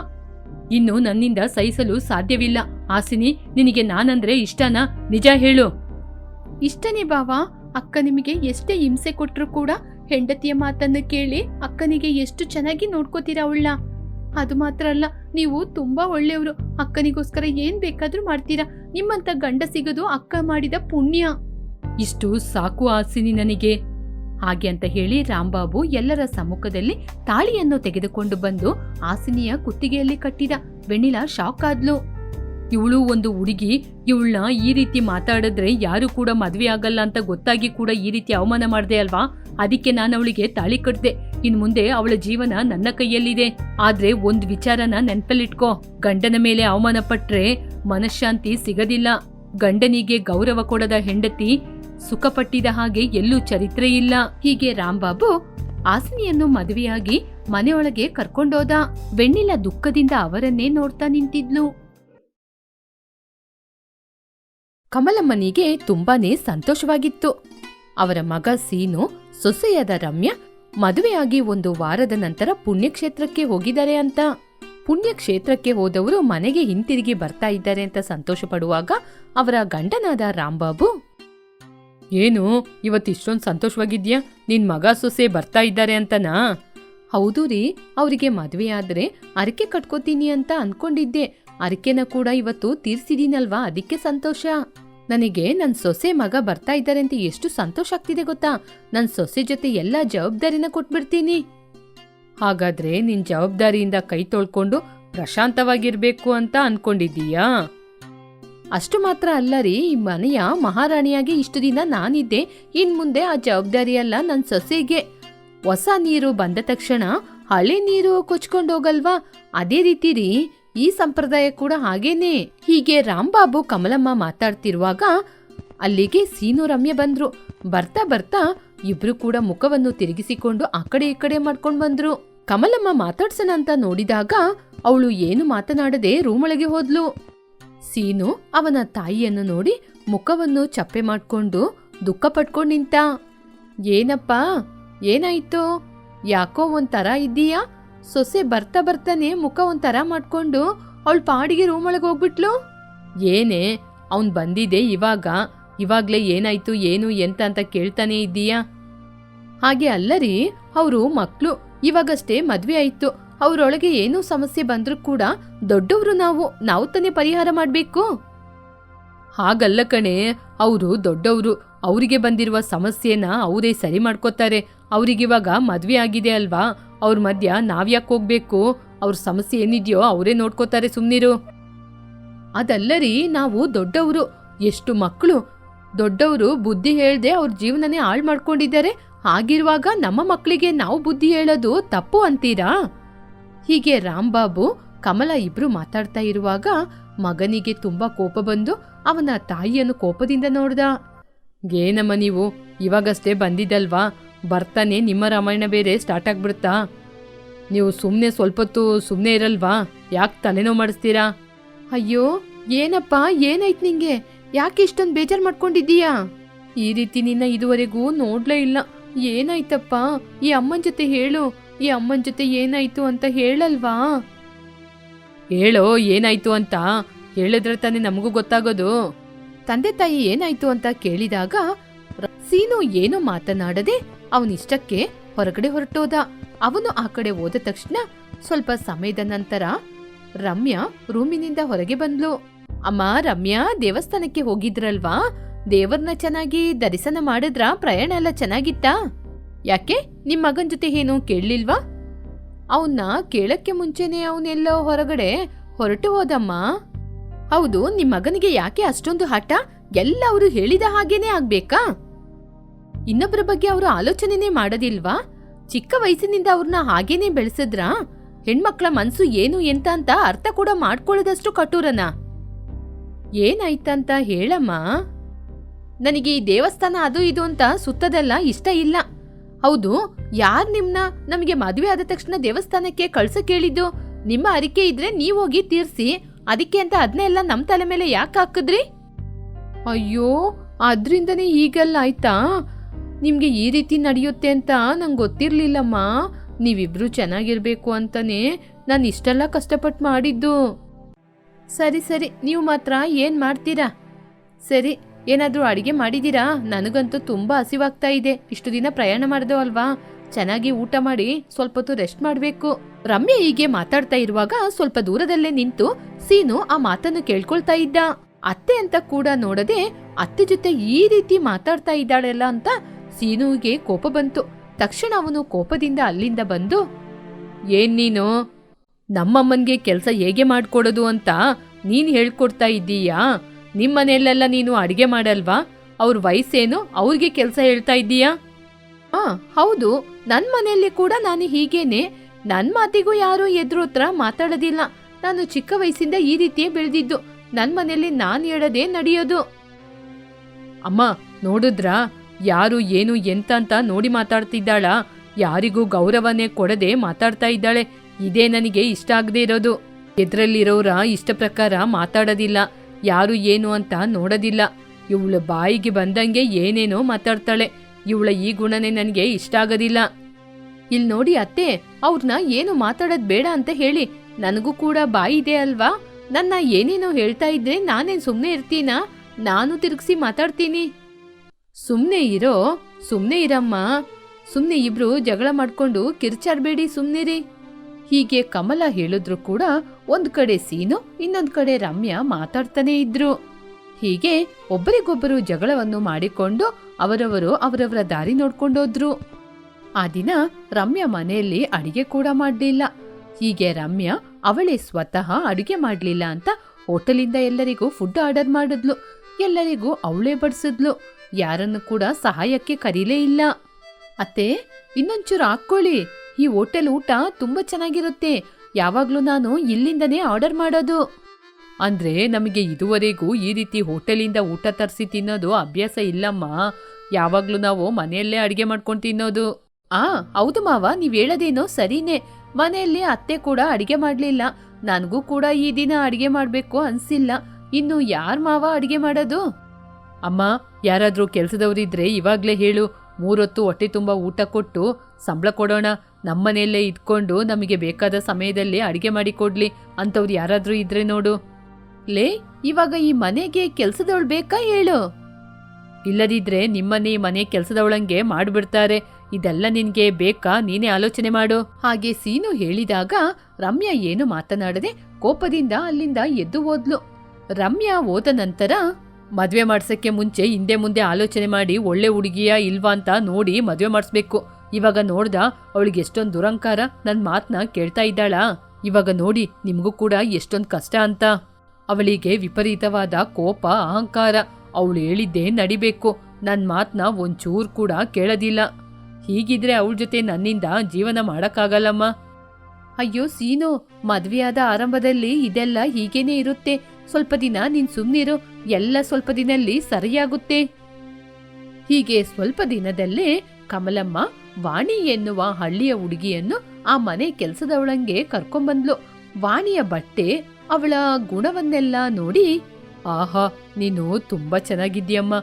ಇನ್ನು ನನ್ನಿಂದ ಸಹಿಸಲು ಸಾಧ್ಯವಿಲ್ಲ. ಆಸಿನಿ ನಿನಗೆ ನಾನಂದ್ರೆ ಇಷ್ಟನಾ? ನಿಜ ಹೇಳು. ಇಷ್ಟನೇ ಬಾವಾ. ಅಕ್ಕ ನಿಮಗೆ ಎಷ್ಟೇ ಹಿಂಸೆ ಕೊಟ್ರು ಕೂಡ ಹೆಂಡತಿಯ ಮಾತನ್ನು ಕೇಳಿ ಅಕ್ಕನಿಗೆ ಎಷ್ಟು ಚೆನ್ನಾಗಿ ನೋಡ್ಕೋತೀರಾ ಅವಳನ್ನ. ಅದು ಮಾತ್ರ ಅಲ್ಲ, ನೀವು ತುಂಬಾ ಒಳ್ಳೆಯವರು. ಅಕ್ಕನಿಗೋಸ್ಕರ ಏನ್ ಬೇಕಾದ್ರೂ ಮಾಡ್ತೀರಾ. ನಿಮ್ಮಂತ ಗಂಡ ಸಿಗೋದು ಅಕ್ಕ ಮಾಡಿದ ಪುಣ್ಯ. ಇಷ್ಟು ಸಾಕು ಆಸಿನಿ ನನಗೆ. ಹಾಗೆ ಅಂತ ಹೇಳಿ ರಾಂಬಾಬು ಎಲ್ಲರ ಸಮ್ಮುಖದಲ್ಲಿ ತಾಳಿಯನ್ನು ತೆಗೆದುಕೊಂಡು ಬಂದು ಆಸಿನಿಯ ಕುತ್ತಿಗೆಯಲ್ಲಿ ಕಟ್ಟಿದ. ವೆನಿಲಾ ಶಾಕ್ ಆದ್ಲು. ಇವಳು ಒಂದು ಹುಡುಗಿ. ಇವಳನ್ನ ಈ ರೀತಿ ಮಾತಾಡಿದ್ರೆ ಯಾರು ಕೂಡ ಮದ್ವೆ ಆಗಲ್ಲ ಅಂತ ಗೊತ್ತಾಗಿ ಕೂಡ ಈ ರೀತಿ ಅವಮಾನ ಮಾಡಿದೆ ಅಲ್ವಾ? ಅದಕ್ಕೆ ನಾನು ಅವಳಿಗೆ ತಾಳಿ ಕಟ್ಟಿದೆ ಇನ್ ಮುಂದೆ ಅವಳ ಜೀವನ ನನ್ನ ಕೈಯಲ್ಲಿದೆ. ಆದ್ರೆ ಒಂದ್ ವಿಚಾರನ ನೆನ್ಪಲ್ಲಿಟ್ಕೋ. ಗಂಡನ ಮೇಲೆ ಅವಮಾನ ಪಟ್ರೆ ಮನಃಶಾಂತಿ ಸಿಗದಿಲ್ಲ. ಗಂಡನಿಗೆ ಗೌರವ ಕೊಡದ ಹೆಂಡತಿ ಸುಖಪಟ್ಟಿದ ಹಾಗೆ ಎಲ್ಲೂ ಚರಿತ್ರೆ ಇಲ್ಲ. ಹೀಗೆ ರಾಮ್ಬಾಬು ಆಸಿನಿಯನ್ನು ಮದುವೆಯಾಗಿ ಮನೆಯೊಳಗೆ ಕರ್ಕೊಂಡೋದ. ವೆಣ್ಣಿಲ ದುಃಖದಿಂದ ಅವರನ್ನೇ ನೋಡ್ತಾ ನಿಂತಿದ್ಲು. ಕಮಲಮ್ಮನಿಗೆ ತುಂಬಾನೇ ಸಂತೋಷವಾಗಿತ್ತು. ಅವರ ಮಗ ಸೀನು, ಸೊಸೆಯಾದ ರಮ್ಯ ಮದುವೆಯಾಗಿ ಒಂದು ವಾರದ ನಂತರ ಪುಣ್ಯಕ್ಷೇತ್ರಕ್ಕೆ ಹೋಗಿದ್ದಾರೆ ಅಂತ. ಪುಣ್ಯಕ್ಷೇತ್ರಕ್ಕೆ ಹೋದವರು ಮನೆಗೆ ಹಿಂತಿರುಗಿ ಬರ್ತಾ ಇದ್ದಾರೆ ಅಂತ ಸಂತೋಷ ಪಡುವಾಗ ಅವರ ಗಂಡನಾದ ರಾಂಬಾಬು ಏನು, ಇವತ್ತು ಇಷ್ಟೊಂದು ಸಂತೋಷವಾಗಿದ್ಯಾ? ನಿನ್ ಮಗ, ಸೊಸೆ ಬರ್ತಾ ಇದ್ದಾರೆ ಅಂತನಾ? ಹೌದು ರೀ, ಅವರಿಗೆ ಮದುವೆ ಆದರೆ ಅರಕೆ ಕಟ್ಕೋತೀನಿ ಅಂತ ಅನ್ಕೊಂಡಿದ್ದೆ. ಅರಕೆನ ಕೂಡ ಇವತ್ತು ತೀರ್ಸಿದೀನಲ್ವಾ? ಅದಕ್ಕೆ ಸಂತೋಷ. ನನಗೆ ನನ್ನ ಸೊಸೆ ಮಗ ಬರ್ತಾ ಇದ್ದಾರೆ ಅಂತ ಎಷ್ಟು ಸಂತೋಷ ಆಗ್ತಿದೆ ಗೊತ್ತಾ? ನನ್ನ ಸೊಸೆ ಜೊತೆ ಎಲ್ಲ ಜವಾಬ್ದಾರಿನ ಕೊಟ್ಬಿಡ್ತೀನಿ. ಹಾಗಾದ್ರೆ ನಿನ್ ಜವಾಬ್ದಾರಿಯಿಂದ ಕೈ ತೊಳ್ಕೊಂಡು ಪ್ರಶಾಂತವಾಗಿರ್ಬೇಕು ಅಂತ ಅನ್ಕೊಂಡಿದ್ದೀಯಾ? ಅಷ್ಟು ಮಾತ್ರ ಅಲ್ಲ ರೀ, ಈ ಮನೆಯ ಮಹಾರಾಣಿಯಾಗಿ ಇಷ್ಟು ದಿನ ನಾನಿದ್ದೆ, ಇನ್ ಮುಂದೆ ಆ ಜವಾಬ್ದಾರಿ ಅಲ್ಲ ನನ್ನ ಸೊಸೆಗೆ. ಹೊಸ ನೀರು ಬಂದ ತಕ್ಷಣ ಹಳೆ ನೀರು ಕೊಚ್ಕೊಂಡೋಗಲ್ವಾ? ಅದೇ ರೀತಿ ರೀ ಈ ಸಂಪ್ರದಾಯ ಕೂಡ ಹಾಗೇನೆ. ಹೀಗೆ ರಾಂಬಾಬು ಕಮಲಮ್ಮ ಮಾತಾಡ್ತಿರುವಾಗ ಅಲ್ಲಿಗೆ ಸೀನು ರಮ್ಯ ಬಂದ್ರು. ಬರ್ತಾ ಬರ್ತಾ ಇಬ್ರು ಕೂಡ ಮುಖವನ್ನು ತಿರುಗಿಸಿಕೊಂಡು ಆ ಕಡೆ ಈ ಕಡೆ ಮಾಡ್ಕೊಂಡು ಬಂದ್ರು. ಕಮಲಮ್ಮ ಮಾತಾಡ್ಸೋಣ ಅಂತ ನೋಡಿದಾಗ ಅವಳು ಏನು ಮಾತನಾಡದೆ ರೂಮೊಳಗೆ ಹೋದ್ಲು. ಸೀನು ಅವನ ತಾಯಿಯನ್ನು ನೋಡಿ ಮುಖವನ್ನು ಚಪ್ಪೆ ಮಾಡ್ಕೊಂಡು ದುಃಖ ಪಟ್ಕೊಂಡು ನಿಂತ. ಏನಪ್ಪ, ಏನಾಯ್ತು? ಯಾಕೋ ಒಂಥರ ಇದ್ದೀಯಾ? ಸೊಸೆ ಬರ್ತಾ ಬರ್ತಾನೆ ಮುಖ ಒಂಥರ ಮಾಡ್ಕೊಂಡು ಅವಳ ಪಾಡಿಗೆ ರೂಮ್ ಒಳಗೆ ಹೋಗ್ಬಿಟ್ಲು? ಏನೇ, ಅವನ್ ಬಂದಿದೆ ಇವಾಗ. ಇವಾಗ್ಲೇ ಏನಾಯ್ತು, ಏನು, ಎಂತ ಅಂತ ಕೇಳ್ತಾನೆ ಇದ್ದೀಯಾ? ಹಾಗೆ ಅಲ್ಲರಿ ಅವರು ಮಕ್ಕಳು ಇವಾಗಷ್ಟೇ ಮದ್ವೆ ಆಯ್ತು. ಅವರೊಳಗೆ ಏನೂ ಸಮಸ್ಯೆ ಬಂದರೂ ಕೂಡ ದೊಡ್ಡವರು ನಾವು. ನಾವು ತಾನೇ ಪರಿಹಾರ ಮಾಡಬೇಕು? ಹಾಗಲ್ಲ ಕಣೆ, ಅವರು ದೊಡ್ಡವರು. ಅವರಿಗೆ ಬಂದಿರುವ ಸಮಸ್ಯೆನ ಅವರೇ ಸರಿ ಮಾಡ್ಕೋತಾರೆ. ಅವರಿಗಿವಾಗ ಮದುವೆ ಆಗಿದೆ ಅಲ್ವಾ? ಅವ್ರ ಮಧ್ಯ ನಾವ್ಯಾಕೆ ಹೋಗ್ಬೇಕು? ಅವ್ರ ಸಮಸ್ಯೆ ಏನಿದೆಯೋ ಅವರೇ ನೋಡ್ಕೋತಾರೆ ಸುಮ್ನಿರು. ಅದಲ್ಲರಿ, ನಾವು ದೊಡ್ಡವರು. ಎಷ್ಟು ಮಕ್ಕಳು ದೊಡ್ಡವರು ಬುದ್ಧಿ ಹೇಳ್ದೆ ಅವ್ರ ಜೀವನನೇ ಹಾಳು ಮಾಡ್ಕೊಂಡಿದ್ದಾರೆ. ಹಾಗಿರುವಾಗ ನಮ್ಮ ಮಕ್ಕಳಿಗೆ ನಾವು ಬುದ್ಧಿ ಹೇಳೋದು ತಪ್ಪು ಅಂತೀರಾ? ಹೀಗೆ ರಾಂಬಾಬು ಕಮಲ ಇಬ್ರು ಮಾತಾಡ್ತಾ ಇರುವಾಗ ಮಗನಿಗೆ ತುಂಬಾ ಕೋಪ ಬಂದು ಅವನ ತಾಯಿಯನ್ನು ಕೋಪದಿಂದ ನೋಡ್ದ. ಏನಮ್ಮ ನೀವು? ಇವಾಗಷ್ಟೇ ಬಂದಿದ್ದಲ್ವಾ? ಬರ್ತಾನೆ, ನಿಮ್ಮ ರಾಮಾಯಣ ಬೇರೆ ಸ್ಟಾರ್ಟ್ ಆಗ್ಬಿಡುತ್ತಾ ನೀವು ಸುಮ್ಮನೆ ಸ್ವಲ್ಪೊತ್ತು ಸುಮ್ಮನೆ ಇರಲ್ವಾ? ಯಾಕೆ ತಲೆನೋವು ಮಾಡಿಸ್ತೀರಾ? ಅಯ್ಯೋ, ಏನಪ್ಪ? ಏನಾಯ್ತು ನಿಂಗೆ? ಯಾಕೆ ಇಷ್ಟೊಂದು ಬೇಜಾರು ಮಾಡ್ಕೊಂಡಿದ್ದೀಯಾ? ಈ ರೀತಿ ನಿನ್ನ ಇದುವರೆಗೂ ನೋಡ್ಲೇ ಇಲ್ಲ. ಏನಾಯ್ತಪ್ಪ? ಈ ಅಮ್ಮನ ಜೊತೆ ಹೇಳು. ಈ ಅಮ್ಮನ ಜೊತೆ ಏನಾಯ್ತು ಅಂತ ಹೇಳಲ್ವಾ? ಹೇಳೋ, ಏನಾಯ್ತು ಅಂತ? ಹೇಳಿದ್ರೆ ತಾನೇ ನಮಗೂ ಗೊತ್ತಾಗೋದು. ತಂದೆ ತಾಯಿ ಏನಾಯ್ತು ಅಂತ ಕೇಳಿದಾಗ ಸೀನು ಏನು ಮಾತನಾಡದೆ ಅವನಿಷ್ಟಕ್ಕೆ ಹೊರಗಡೆ ಹೊರಟೋದ. ಅವನು ಆ ಕಡೆ ಹೋದ ತಕ್ಷಣ ಸ್ವಲ್ಪ ಸಮಯದ ನಂತರ ರಮ್ಯಾ ರೂಮಿನಿಂದ ಹೊರಗೆ ಬಂದ್ಲು. ಅಮ್ಮ, ರಮ್ಯಾ ದೇವಸ್ಥಾನಕ್ಕೆ ಹೋಗಿದ್ರಲ್ವಾ? ದೇವರ್ನ ಚೆನ್ನಾಗಿ ದರ್ಶನ ಮಾಡಿದ್ರ ಪ್ರಯಾಣ ಎಲ್ಲ ಚೆನ್ನಾಗಿತ್ತಾ? ಯಾಕೆ? ನಿಮ್ಮ ಮಗನ್ ಜೊತೆ ಏನು ಕೇಳಲಿಲ್ವಾ? ಅವನ್ನ ಕೇಳಕ್ಕೆ ಮುಂಚೆನೆ ಅವನೆಲ್ಲೋ ಹೊರಗಡೆ ಹೊರಟು ಹೋದಮ್ಮ. ಹೌದು, ನಿಮ್ ಮಗನಿಗೆ ಯಾಕೆ ಅಷ್ಟೊಂದು ಹಠ? ಎಲ್ಲ ಅವರು ಹೇಳಿದ ಹಾಗೇನೆ ಆಗ್ಬೇಕಾ? ಇನ್ನೊಬ್ಬರ ಬಗ್ಗೆ ಅವರು ಆಲೋಚನೆನೇ ಮಾಡೋದಿಲ್ವಾ? ಚಿಕ್ಕ ವಯಸ್ಸಿನಿಂದ ಅವ್ರನ್ನ ಹಾಗೇನೆ ಬೆಳೆಸಿದ್ರಾ? ಹೆಣ್ಮಕ್ಳ ಮನ್ಸು ಏನು ಎಂತ ಅಂತ ಅರ್ಥ ಕೂಡ ಮಾಡ್ಕೊಳ್ಳೋದಷ್ಟು ಕಠೋರನ? ಏನಾಯ್ತಂತ ಹೇಳಮ್ಮ? ನನಗೆ ಈ ದೇವಸ್ಥಾನ ಅದು ಇದು ಅಂತ ಸುತ್ತದೆಲ್ಲ ಇಷ್ಟ ಇಲ್ಲ. ಹೌದು, ಯಾರ್ ನಿಮ್ನ ನಮಗೆ ಮದುವೆ ಆದ ತಕ್ಷಣ ದೇವಸ್ಥಾನಕ್ಕೆ ಕಳ್ಸಕ್ ಹೇಳಿದ್ದು ನಿಮ್ಮ ಅರಿಕೆ ಇದ್ರೆ ನೀವು ಹೋಗಿ ತೀರ್ಸಿ. ಅದಕ್ಕೆ ಅಂತ ಅದನ್ನೆಲ್ಲ ನಮ್ಮ ತಲೆ ಮೇಲೆ ಯಾಕೆ ಹಾಕಿದ್ರಿ? ಅಯ್ಯೋ, ಅದರಿಂದನೇ ಈಗೆಲ್ಲ ಆಯ್ತಾ? ನಿಮಗೆ ಈ ರೀತಿ ನಡೆಯುತ್ತೆ ಅಂತ ನಂಗೆ ಗೊತ್ತಿರಲಿಲ್ಲಮ್ಮ. ನೀವಿಬ್ರು ಚೆನ್ನಾಗಿರಬೇಕು ಅಂತಲೇ ನಾನು ಇಷ್ಟೆಲ್ಲ ಕಷ್ಟಪಟ್ಟು ಮಾಡಿದ್ದು. ಸರಿ ಸರಿ, ನೀವು ಮಾತ್ರ ಏನು ಮಾಡ್ತೀರಾ? ಸರಿ, ಏನಾದರೂ ಅಡಿಗೆ ಮಾಡಿದೀರಾ? ನನಗಂತೂ ತುಂಬಾ ಹಸಿವಾಗ್ತಾ ಇದೆ. ಇಷ್ಟು ದಿನ ಪ್ರಯಾಣ ಮಾಡಿದೆವಲ್ವಾ ಚೆನ್ನಾಗಿ ಊಟ ಮಾಡಿ ಸ್ವಲ್ಪ ಹೊತ್ತು ರೆಸ್ಟ್ ಮಾಡ್ಬೇಕು. ರಮ್ಯಾ ಹೀಗೆ ಮಾತಾಡ್ತಾ ಇರುವಾಗ ಸ್ವಲ್ಪ ದೂರದಲ್ಲೇ ನಿಂತು ಸೀನು ಆ ಮಾತನ್ನು ಕೇಳ್ಕೊಳ್ತಾ ಇದ್ದ. ಅತ್ತೆ ಅಂತ ಕೂಡ ನೋಡದೆ ಅತ್ತೆ ಜೊತೆ ಈ ರೀತಿ ಮಾತಾಡ್ತಾ ಇದ್ದಾಳೆಲ್ಲ ಅಂತ ಸೀನುವಿಗೆ ಕೋಪ ಬಂತು. ತಕ್ಷಣ ಅವನು ಕೋಪದಿಂದ ಅಲ್ಲಿಂದ ಬಂದು, ಏನ್ ನೀನು? ನಮ್ಮಮ್ಮನ್ಗೆ ಕೆಲಸ ಹೇಗೆ ಮಾಡ್ಕೊಡೋದು ಅಂತ ನೀನ್ ಹೇಳ್ಕೊಡ್ತಾ ಇದ್ದೀಯಾ? ನಿಮ್ಮನೆಯಲ್ಲೆಲ್ಲ ನೀನು ಅಡಿಗೆ ಮಾಡಲ್ವಾ? ಅವ್ರ ವಯಸ್ಸೇನು ಅವ್ರಿಗೆ ಕೆಲಸ ಹೇಳ್ತಾ ಇದ್ದೀಯಾ? ಆ, ಹೌದು. ನನ್ನ ಮನೆಯಲ್ಲಿ ಕೂಡ ನಾನು ಹೀಗೇನೆ. ನನ್ ಮಾತಿಗೂ ಯಾರು ಎದುರು ಹತ್ರ ಮಾತಾಡೋದಿಲ್ಲ. ನಾನು ಚಿಕ್ಕ ವಯಸ್ಸಿಂದ ಈ ರೀತಿಯೇ ಬೆಳೆದಿದ್ದು. ನನ್ ಮನೆಯಲ್ಲಿ ನಾನ್ ಹೇಳದೆ ನಡೆಯೋದು. ಅಮ್ಮ, ನೋಡಿದ್ರಾ? ಯಾರು, ಏನು ಎಂತ ಅಂತ ನೋಡಿ ಮಾತಾಡ್ತಿದ್ದಾಳ. ಯಾರಿಗೂ ಗೌರವನೇ ಕೊಡದೆ ಮಾತಾಡ್ತಾ ಇದ್ದಾಳೆ. ಇದೇ ನನಗೆ ಇಷ್ಟ ಆಗದೆ ಇರೋದು. ಎದ್ರಲ್ಲಿರೋರ ಇಷ್ಟ ಪ್ರಕಾರ ಮಾತಾಡೋದಿಲ್ಲ. ಯಾರು, ಏನು ಅಂತ ನೋಡೋದಿಲ್ಲ. ಇವಳ ಬಾಯಿಗೆ ಬಂದಂಗೆ ಏನೇನೋ ಮಾತಾಡ್ತಾಳೆ. ಇವಳ ಈ ಗುಣನೇ ನನಗೆ ಇಷ್ಟ ಆಗೋದಿಲ್ಲ. ಇಲ್ಲಿ ನೋಡಿ ಅತ್ತೆ ಅವ್ರನ್ನ ಏನು ಮಾತಾಡೋದ್ ಬೇಡ ಅಂತ ಹೇಳಿ. ನನಗೂ ಕೂಡ ಬಾಯಿ ಇದೆ ಅಲ್ವಾ? ನನ್ನ ಏನೇನೋ ಹೇಳ್ತಾ ಇದ್ರೆ ನಾನೇನ್ ಸುಮ್ನೆ ಇರ್ತೀನಾ? ನಾನು ತಿರುಗಿಸಿ ಮಾತಾಡ್ತೀನಿ. ಸುಮ್ನೆ ಇರೋ, ಸುಮ್ನೆ ಇರಮ್ಮ. ಸುಮ್ನೆ ಇಬ್ರು ಜಗಳ ಮಾಡ್ಕೊಂಡು ಕಿರ್ಚಾಡ್ಬೇಡಿ ಸುಮ್ನಿರಿ. ಹೀಗೆ ಕಮಲ ಹೇಳಿದ್ರು ಕೂಡ ಒಂದ್ ಕಡೆ ಸೀನು, ಇನ್ನೊಂದ್ ಕಡೆ ರಮ್ಯಾ ಮಾತಾಡ್ತಾನೆ ಇದ್ರು. ಹೀಗೆ ಒಬ್ಬರಿಗೊಬ್ಬರು ಜಗಳವನ್ನು ಮಾಡಿಕೊಂಡು ಅವರವರು ಅವರವರ ದಾರಿ ನೋಡ್ಕೊಂಡೋದ್ರು. ಆ ದಿನ ರಮ್ಯಾ ಮನೆಯಲ್ಲಿ ಅಡಿಗೆ ಕೂಡ ಮಾಡಲಿಲ್ಲ. ಹೀಗೆ ರಮ್ಯಾ ಅವಳೇ ಸ್ವತಃ ಅಡುಗೆ ಮಾಡಲಿಲ್ಲ ಅಂತ ಹೋಟೆಲಿಂದ ಎಲ್ಲರಿಗೂ ಫುಡ್ ಆರ್ಡರ್ ಮಾಡಿದ್ಲು. ಎಲ್ಲರಿಗೂ ಅವಳೇ ಬಡಿಸಿದ್ಲು. ಯಾರನ್ನು ಕೂಡ ಸಹಾಯಕ್ಕೆ ಕರೀಲೇ ಇಲ್ಲ. ಅತ್ತೆ, ಇನ್ನೊಂಚೂರು ಹಾಕ್ಕೊಳ್ಳಿ. ಈ ಹೋಟೆಲ್ ಊಟ ತುಂಬಾ ಚೆನ್ನಾಗಿರುತ್ತೆ. ಯಾವಾಗ್ಲೂ ನಾನು ಇಲ್ಲಿಂದನೇ ಆರ್ಡರ್ ಮಾಡೋದು. ಅಂದ್ರೆ ನಮಗೆ ಇದುವರೆಗೂ ಈ ರೀತಿ ಹೋಟೆಲಿಂದ ಊಟ ತರಿಸಿ ತಿನ್ನೋದು ಅಭ್ಯಾಸ ಇಲ್ಲಮ್ಮ. ಯಾವಾಗ್ಲೂ ನಾವು ಮನೆಯಲ್ಲೇ ಅಡಿಗೆ ಮಾಡ್ಕೊಂಡು ತಿನ್ನೋದು. ಆ, ಹೌದು ಮಾವ, ನೀವ್ ಹೇಳೋದೇನೋ ಸರಿನೇ. ಮನೆಯಲ್ಲಿ ಅತ್ತೆ ಕೂಡ ಅಡಿಗೆ ಮಾಡ್ಲಿಲ್ಲ. ನನಗೂ ಕೂಡ ಈ ದಿನ ಅಡಿಗೆ ಮಾಡ್ಬೇಕು ಅನ್ಸಿಲ್ಲ. ಇನ್ನು ಯಾರ್ ಮಾವ ಅಡಿಗೆ ಮಾಡೋದು? ಅಮ್ಮ, ಯಾರಾದ್ರೂ ಕೆಲ್ಸದವ್ರಿದ್ರೆ ಇವಾಗ್ಲೇ ಹೇಳು. ಮೂರೊತ್ತು ಹೊಟ್ಟೆ ತುಂಬ ಊಟ ಕೊಟ್ಟು ಸಂಬಳ ಕೊಡೋಣ. ನಮ್ಮನೆಯಲ್ಲೇ ಇದ್ಕೊಂಡು ನಮಗೆ ಬೇಕಾದ ಸಮಯದಲ್ಲಿ ಅಡಿಗೆ ಮಾಡಿ ಕೊಡ್ಲಿ. ಅಂತವ್ರು ಯಾರಾದ್ರೂ ಇದ್ರೆ ನೋಡು. ಲೇ, ಇವಾಗ ಈ ಮನೆಗೆ ಕೆಲ್ಸದವಳು ಬೇಕಾ ಹೇಳು? ಇಲ್ಲದಿದ್ರೆ ನಿಮ್ಮನೆ ಈ ಮನೆ ಕೆಲ್ಸದವಳಂಗೆ ಮಾಡ್ಬಿಡ್ತಾರೆ. ಇದೆಲ್ಲ ನಿನ್ಗೆ ಬೇಕಾ? ನೀನೇ ಆಲೋಚನೆ ಮಾಡು. ಹಾಗೆ ಸೀನು ಹೇಳಿದಾಗ ರಮ್ಯಾ ಏನು ಮಾತನಾಡದೆ ಕೋಪದಿಂದ ಅಲ್ಲಿಂದ ಎದ್ದು ಓದ್ಲು ರಮ್ಯಾ ಓದ ನಂತರ, ಮದುವೆ ಮಾಡ್ಸಕ್ಕೆ ಮುಂಚೆ ಹಿಂದೆ ಮುಂದೆ ಆಲೋಚನೆ ಮಾಡಿ ಒಳ್ಳೆ ಹುಡುಗಿಯ ಇಲ್ವಾ ಅಂತ ನೋಡಿ ಮದುವೆ ಮಾಡಿಸ್ಬೇಕು. ಇವಾಗ ನೋಡ್ದ ಅವಳಿಗೆ ಎಷ್ಟೊಂದು ದುರಂಕಾರ. ನನ್ನ ಮಾತ್ನ ಕೇಳ್ತಾ ಇದ್ದಾಳಾ. ಇವಾಗ ನೋಡಿ ನಿಮಗೂ ಕೂಡ ಎಷ್ಟೊಂದು ಕಷ್ಟ ಅಂತ. ಅವಳಿಗೆ ವಿಪರೀತವಾದ ಕೋಪ, ಅಹಂಕಾರ. ಅವಳು ಹೇಳಿದ್ದೇ ನಡಿಬೇಕು. ನನ್ನ ಮಾತ್ನ ಒಂಚೂರು ಕೂಡ ಕೇಳೋದಿಲ್ಲ. ಹೀಗಿದ್ರೆ ಅವಳ ಜೊತೆ ನನ್ನಿಂದ ಜೀವನ ಮಾಡಕ್ಕಾಗಲ್ಲಮ್ಮ? ಅಯ್ಯೋ ಸೀನು, ಮದ್ವೆಯಾದ ಆರಂಭದಲ್ಲಿ ಇದೆಲ್ಲ ಹೀಗೇನೆ ಇರುತ್ತೆ. ಸ್ವಲ್ಪ ದಿನ ನೀನ್ ಸುಮ್ನಿರು, ಎಲ್ಲ ಸ್ವಲ್ಪ ದಿನಲ್ಲಿ ಸರಿಯಾಗುತ್ತೆ. ಹೀಗೆ ಸ್ವಲ್ಪ ದಿನದಲ್ಲೇ ಕಮಲಮ್ಮ ವಾಣಿ ಎನ್ನುವ ಹಳ್ಳಿಯ ಹುಡುಗಿಯನ್ನು ಆ ಮನೆ ಕೆಲಸದವಳಂಗೆ ಕರ್ಕೊಂಬಂದ್ಲು. ವಾಣಿಯ ಬಟ್ಟೆ, ಅವಳ ಗುಣವನ್ನೆಲ್ಲ ನೋಡಿ, ಆಹಾ, ನೀನು ತುಂಬಾ ಚೆನ್ನಾಗಿದ್ಯಮ್ಮ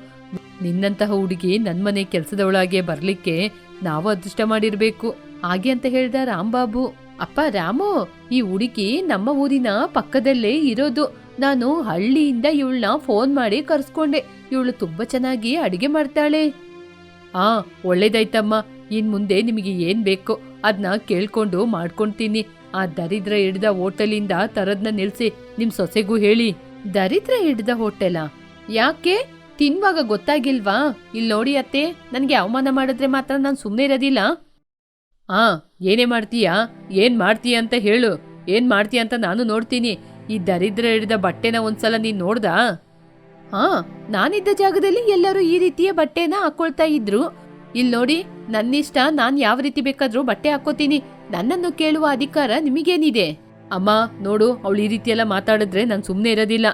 ನಿನ್ನಂತಹ ಹುಡುಗಿ ನನ್ಮನೆ ಕೆಲಸದವಳಾಗೆ ಬರ್ಲಿಕ್ಕೆ ನಾವು ಅದೃಷ್ಟ ಮಾಡಿರ್ಬೇಕು. ಹಾಗೆ ಅಂತ ಹೇಳ್ದ ರಾಂಬಾಬು ಅಪ್ಪ ರಾಮು, ಈ ಹುಡುಗಿ ನಮ್ಮ ಊರಿನ ಪಕ್ಕದಲ್ಲೇ ಇರೋದು. ನಾನು ಹಳ್ಳಿಯಿಂದ ಇವಳನ್ನ ಫೋನ್ ಮಾಡಿ ಕರ್ಸ್ಕೊಂಡೆ. ಇವಳು ತುಂಬಾ ಚೆನ್ನಾಗಿ ಅಡಿಗೆ ಮಾಡ್ತಾಳೆ. ಆ, ಒಳ್ಳೇದಾಯ್ತಮ್ಮ. ಇನ್ ಮುಂದೆ ನಿಮಗೆ ಏನ್ ಬೇಕು ಅದನ್ನ ಕೇಳ್ಕೊಂಡು ಮಾಡ್ಕೊಂತೀನಿ. ಆ ದರಿದ್ರ ಹಿಡ್ದ ಹೋಟೆಲಿಂದ ತರದ್ನ ನಿಲ್ಸಿ, ನಿಮ್ ಸೊಸೆಗೂ ಹೇಳಿ. ದರಿದ್ರ ಹಿಡ್ದ ಹೋಟೆಲಾ? ಯಾಕೆ? ತಿನ್ನುವಾಗ ಗೊತ್ತಾಗಿಲ್ವಾ? ಇಲ್ಲಿ ನೋಡಿ ಅತ್ತೆ, ನನಗೆ ಅವಮಾನ ಮಾಡಿದ್ರೆ ಮಾತ್ರ ನಾನು ಸುಮ್ಮನೆ ಇರೋದಿಲ್ಲ. ಆ, ಏನೇ ಮಾಡ್ತೀಯಾ? ಏನ್ ಮಾಡ್ತೀಯ ಅಂತ ಹೇಳು. ಏನ್ ಮಾಡ್ತೀಯ ಅಂತ ನಾನು ನೋಡ್ತೀನಿ. ಈ ದರಿದ್ರ ಹಿಡಿದ ಬಟ್ಟೆನ ಒಂದ್ಸಲ ನೀನ್ ನೋಡ್ದಾ? ಹಾ, ನಾನಿದ್ದ ಜಾಗದಲ್ಲಿ ಎಲ್ಲರೂ ಈ ರೀತಿಯ ಬಟ್ಟೆನ ಹಾಕೊಳ್ತಾ ಇದ್ರು. ಇಲ್ಲಿ ನೋಡಿ, ನನ್ನಿಷ್ಟ ನಾನ್ ಯಾವ ರೀತಿ ಬೇಕಾದ್ರೂ ಬಟ್ಟೆ ಹಾಕೋತೀನಿ ನನ್ನನ್ನು ಕೇಳುವ ಅಧಿಕಾರ ನಿಮಗೇನಿದೆ? ಅಮ್ಮ, ನೋಡು, ಅವಳು ಈ ರೀತಿಯೆಲ್ಲ ಮಾತಾಡಿದ್ರೆ ನಾನು ಸುಮ್ಮನೆ ಇರೋದಿಲ್ಲ.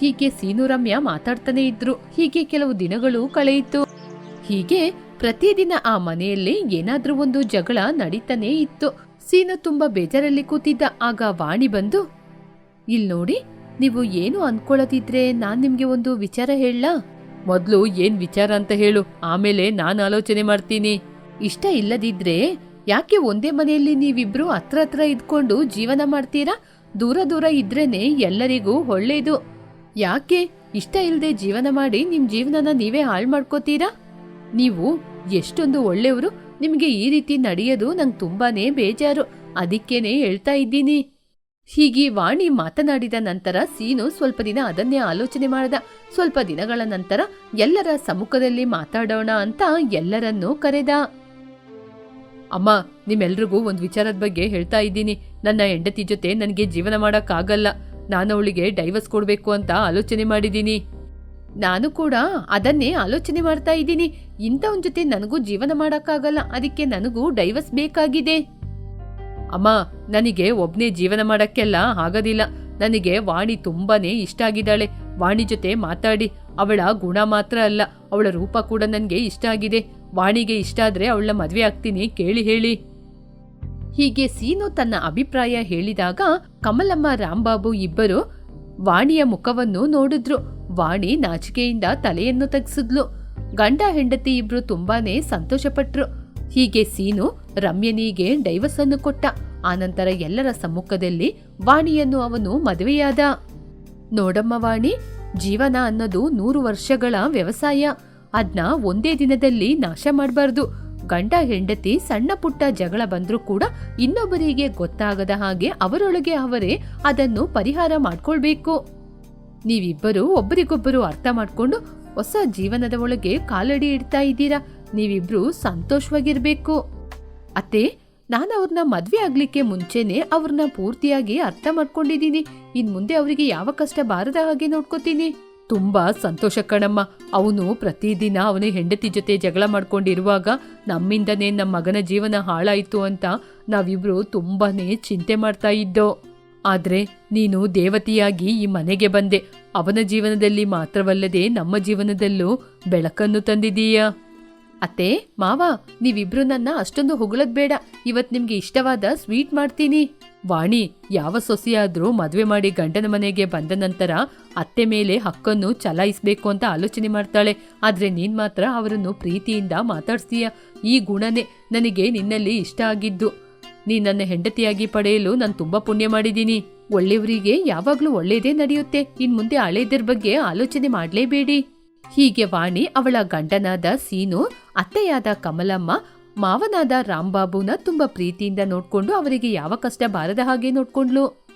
ಹೀಗೆ ಸೀನು ರಮ್ಯ ಮಾತಾಡ್ತಾನೆ ಇದ್ರು. ಹೀಗೆ ಕೆಲವು ದಿನಗಳು ಕಳೆಯಿತು. ಹೀಗೆ ಪ್ರತಿದಿನ ಆ ಮನೆಯಲ್ಲಿ ಏನಾದ್ರೂ ಒಂದು ಜಗಳ ನಡೀತಾನೆ ಇತ್ತು. ಸೀನು ತುಂಬಾ ಬೇಜಾರಲ್ಲಿ ಕೂತಿದ್ದ. ಆಗ ವಾಣಿ ಬಂದು, ಇಲ್ ನೋಡಿ, ನೀವು ಏನು ಅನ್ಕೊಳ್ಳೋದಿದ್ರೆ ನಾನ್ ನಿಮ್ಗೆ ಒಂದು ವಿಚಾರ ಹೇಳ ಮೊದ್ಲು ಏನ್ ವಿಚಾರ ಅಂತ ಹೇಳು. ಆಮೇಲೆ ನಾನ್ ಆಲೋಚನೆ ಮಾಡ್ತೀನಿ. ಇಷ್ಟ ಇಲ್ಲದಿದ್ರೆ ಯಾಕೆ ಒಂದೇ ಮನೆಯಲ್ಲಿ ನೀವಿಬ್ರು ಹತ್ರ ಹತ್ರ ಇದ್ಕೊಂಡು ಜೀವನ ಮಾಡ್ತೀರಾ? ದೂರ ದೂರ ಇದ್ರೇನೆ ಎಲ್ಲರಿಗೂ ಒಳ್ಳೇದು. ಯಾಕೆ? ಇಷ್ಟ ಇಲ್ಲದೆ ಜೀವನ ಮಾಡಿ ನಿಮ್ ಜೀವನನ ನೀವೇ ಹಾಳು ಮಾಡ್ಕೋತೀರಾ? ನೀವು ಎಷ್ಟೊಂದು ಒಳ್ಳೆಯವರು, ನಿಮಗೆ ಈ ರೀತಿ ನಡೆಯೋದು ನಂಗೆ ತುಂಬಾನೇ ಬೇಜಾರು. ಅದಕ್ಕೇನೆ ಹೇಳ್ತಾ ಇದ್ದೀನಿ. ಹೀಗೆ ವಾಣಿ ಮಾತನಾಡಿದ ನಂತರ ಸೀನು ಸ್ವಲ್ಪ ದಿನ ಅದನ್ನೇ ಆಲೋಚನೆ ಮಾಡಿದ. ಸ್ವಲ್ಪ ದಿನಗಳ ನಂತರ ಎಲ್ಲರ ಸಮ್ಮುಖದಲ್ಲಿ ಮಾತಾಡೋಣ ಅಂತ ಎಲ್ಲರನ್ನೂ ಕರೆದ. ಅಮ್ಮ, ನಿಮ್ಮೆಲ್ರಿಗೂ ಒಂದು ವಿಚಾರದ ಬಗ್ಗೆ ಹೇಳ್ತಾ ಇದ್ದೀನಿ. ನನ್ನ ಹೆಂಡತಿ ಜೊತೆ ನನಗೆ ಜೀವನ ಮಾಡೋಕ್ಕಾಗಲ್ಲ. ನಾನು ಅವಳಿಗೆ ಡೈವರ್ಸ್ ಕೊಡಬೇಕು ಅಂತ ಆಲೋಚನೆ ಮಾಡಿದ್ದೀನಿ. ನಾನು ಕೂಡ ಅದನ್ನೇ ಆಲೋಚನೆ ಮಾಡ್ತಾ ಇದ್ದೀನಿ. ಇಂಥವನ್ ಜೊತೆ ನನಗೂ ಜೀವನ ಮಾಡೋಕ್ಕಾಗಲ್ಲ. ಅದಕ್ಕೆ ನನಗೂ ಡೈವರ್ಸ್ ಬೇಕಾಗಿದೆ. ಅಮ್ಮ, ನನಗೆ ಒಬ್ಬನೇ ಜೀವನ ಮಾಡಕ್ಕೆಲ್ಲ ಆಗೋದಿಲ್ಲ. ನನಗೆ ವಾಣಿ ತುಂಬಾನೇ ಇಷ್ಟ ಆಗಿದ್ದಾಳೆ. ವಾಣಿ ಜೊತೆ ಮಾತಾಡಿ. ಅವಳ ಗುಣ ಮಾತ್ರ ಅಲ್ಲ, ಅವಳ ರೂಪ ಕೂಡ ನನಗೆ ಇಷ್ಟ ಆಗಿದೆ. ವಾಣಿಗೆ ಇಷ್ಟ ಆದ್ರೆ ಅವಳ ಮದುವೆ ಆಗ್ತೀನಿ ಕೇಳಿ ಹೇಳಿ. ಹೀಗೆ ಸೀನು ತನ್ನ ಅಭಿಪ್ರಾಯ ಹೇಳಿದಾಗ ಕಮಲಮ್ಮ ರಾಂಬಾಬು ಇಬ್ಬರು ವಾಣಿಯ ಮುಖವನ್ನು ನೋಡಿದ್ರು. ವಾಣಿ ನಾಚಿಕೆಯಿಂದ ತಲೆಯನ್ನು ತಗ್ಸಿದ್ಲು. ಗಂಡ, ಹೆಂಡತಿ ಇಬ್ರು ತುಂಬಾನೇ ಸಂತೋಷಪಟ್ರು. ಹೀಗೆ ಸೀನು ರಮ್ಯನಿಗೆ ಡೈವರ್ಸ್ ಅನ್ನು ಕೊಟ್ಟ. ಆನಂತರ ಎಲ್ಲರ ಸಮ್ಮುಖದಲ್ಲಿ ವಾಣಿಯನ್ನು ಅವನು ಮದುವೆಯಾದ. ನೋಡಮ್ಮ ವಾಣಿ, ಜೀವನ ಅನ್ನೋದು ನೂರು ವರ್ಷಗಳ ವ್ಯವಸಾಯ. ಅದ್ನ ಒಂದೇ ದಿನದಲ್ಲಿ ನಾಶ ಮಾಡಬಾರ್ದು. ಗಂಡ ಹೆಂಡತಿ ಸಣ್ಣ ಪುಟ್ಟ ಜಗಳ ಬಂದ್ರೂ ಕೂಡ ಇನ್ನೊಬ್ಬರಿಗೆ ಗೊತ್ತಾಗದ ಹಾಗೆ ಅವರೊಳಗೆ ಅವರೇ ಅದನ್ನು ಪರಿಹಾರ ಮಾಡ್ಕೊಳ್ಬೇಕು. ನೀವಿಬ್ಬರು ಒಬ್ಬರಿಗೊಬ್ಬರು ಅರ್ಥ ಮಾಡ್ಕೊಂಡು ಹೊಸ ಜೀವನದ ಒಳಗೆ ಕಾಲಡಿ ಇಡ್ತಾ ಇದ್ದೀರಾ? ನೀವಿಬ್ರು ಸಂತೋಷವಾಗಿರ್ಬೇಕು. ಅತ್ತೆ, ನಾನು ಅವ್ರನ್ನ ಮದ್ವೆ ಆಗ್ಲಿಕ್ಕೆ ಮುಂಚೆನೆ ಅವ್ರನ್ನ ಪೂರ್ತಿಯಾಗಿ ಅರ್ಥ ಮಾಡ್ಕೊಂಡಿದ್ದೀನಿ. ಇನ್ ಮುಂದೆ ಅವರಿಗೆ ಯಾವ ಕಷ್ಟ ಬಾರದ ಹಾಗೆ ನೋಡ್ಕೋತೀನಿ. ತುಂಬಾ ಸಂತೋಷ ಕಣಮ್ಮ. ಅವನು ಪ್ರತಿದಿನ ಅವನ ಹೆಂಡತಿ ಜೊತೆ ಜಗಳ ಮಾಡ್ಕೊಂಡಿರುವಾಗ ನಮ್ಮಿಂದನೇ ನಮ್ಮ ಮಗನ ಜೀವನ ಹಾಳಾಯ್ತು ಅಂತ ನಾವಿಬ್ರು ತುಂಬಾನೇ ಚಿಂತೆ ಮಾಡ್ತಾ ಇದ್ದೋ. ಆದ್ರೆ ನೀನು ದೇವತೆಯಾಗಿ ಈ ಮನೆಗೆ ಬಂದೆ. ಅವನ ಜೀವನದಲ್ಲಿ ಮಾತ್ರವಲ್ಲದೆ ನಮ್ಮ ಜೀವನದಲ್ಲೂ ಬೆಳಕನ್ನು ತಂದಿದೀಯ ಅತ್ತೆ, ಮಾವ, ನೀವಿಬ್ರು ನನ್ನ ಅಷ್ಟೊಂದು ಹೊಗಳದ್ ಬೇಡ. ಇವತ್ ನಿಮ್ಗೆ ಇಷ್ಟವಾದ ಸ್ವೀಟ್ ಮಾಡ್ತೀನಿ. ವಾಣಿ, ಯಾವ ಸೊಸೆಯಾದ್ರೂ ಮದುವೆ ಮಾಡಿ ಗಂಡನ ಮನೆಗೆ ಬಂದ ನಂತರ ಅತ್ತೆ ಮೇಲೆ ಹಕ್ಕನ್ನು ಚಲಾಯಿಸ್ಬೇಕು ಅಂತ ಆಲೋಚನೆ ಮಾಡ್ತಾಳೆ. ಆದ್ರೆ ನೀನ್ ಮಾತ್ರ ಅವರನ್ನು ಪ್ರೀತಿಯಿಂದ ಮಾತಾಡ್ಸ್ತೀಯ? ಈ ಗುಣನೇ ನನಗೆ ನಿನ್ನಲ್ಲಿ ಇಷ್ಟ ಆಗಿದ್ದು. ನೀ ನನ್ನ ಹೆಂಡತಿಯಾಗಿ ಪಡೆಯಲು ನಾನು ತುಂಬಾ ಪುಣ್ಯ ಮಾಡಿದ್ದೀನಿ. ಒಳ್ಳೆಯವರಿಗೆ ಯಾವಾಗಲೂ ಒಳ್ಳೇದೇ ನಡೆಯುತ್ತೆ. ಇನ್ನು ಮುಂದೆ ಹಳೇದ್ರ ಬಗ್ಗೆ ಆಲೋಚನೆ ಮಾಡಲೇಬೇಡಿ. ಹೀಗೆ ವಾಣಿ ಅವಳ ಗಂಡನಾದ ಸೀನು, ಅತ್ತೆಯಾದ ಕಮಲಮ್ಮ ಮಾವನಾದ ರಾಂಬಾಬುನ ತುಂಬಾ ಪ್ರೀತಿಯಿಂದ ನೋಡ್ಕೊಂಡು ಅವರಿಗೆ ಯಾವ ಕಷ್ಟ ಬಾರದ ಹಾಗೆ ನೋಡ್ಕೊಂಡ್ಲು.